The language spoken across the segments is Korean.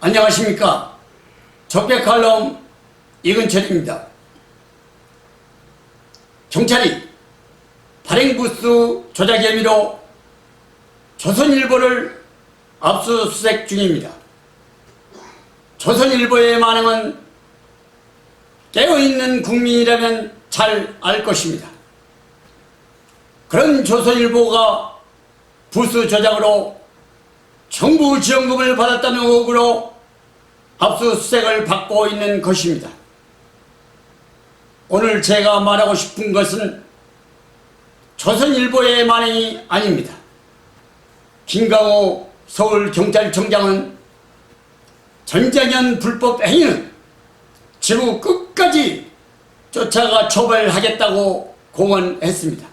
안녕하십니까. 적백칼럼 이근철입니다. 경찰이 발행부수 조작 혐의로 조선일보를 압수수색 중입니다. 조선일보의 만행은 깨어있는 국민이라면 잘 알 것입니다. 그런 조선일보가 부수 조작으로 정부 지원금을 받았다는 의혹으로 압수수색을 받고 있는 것입니다. 오늘 제가 말하고 싶은 것은 조선일보의 만행이 아닙니다. 김강호 서울경찰청장은 전쟁현 불법 행위는 지구 끝까지 쫓아가 처벌하겠다고 공언했습니다.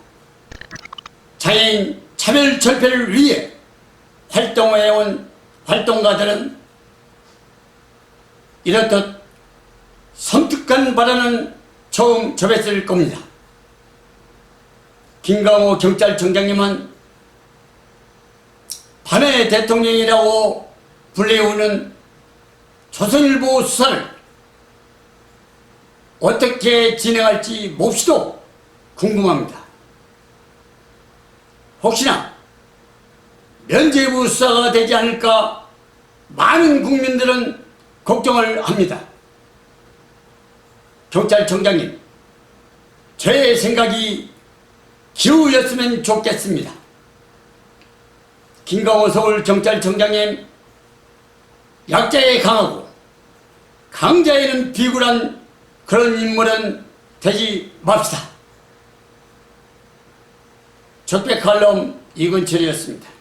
장애인 차별 철폐를 위해 활동해온 활동가들은 이렇듯 섬뜩한 발언은 처음 접했을 겁니다. 김강호 경찰청장님은 밤의 대통령이라고 불리우는 조선일보 수사를 어떻게 진행할지 몹시도 궁금합니다. 혹시나 면죄부 수사가 되지 않을까 많은 국민들은 걱정을 합니다. 경찰청장님, 제 생각이 기울였으면 좋겠습니다. 김강호 서울 경찰청장님, 약자에 강하고 강자에는 비굴한 그런 인물은 되지 맙시다. 적백칼럼 이근철이었습니다.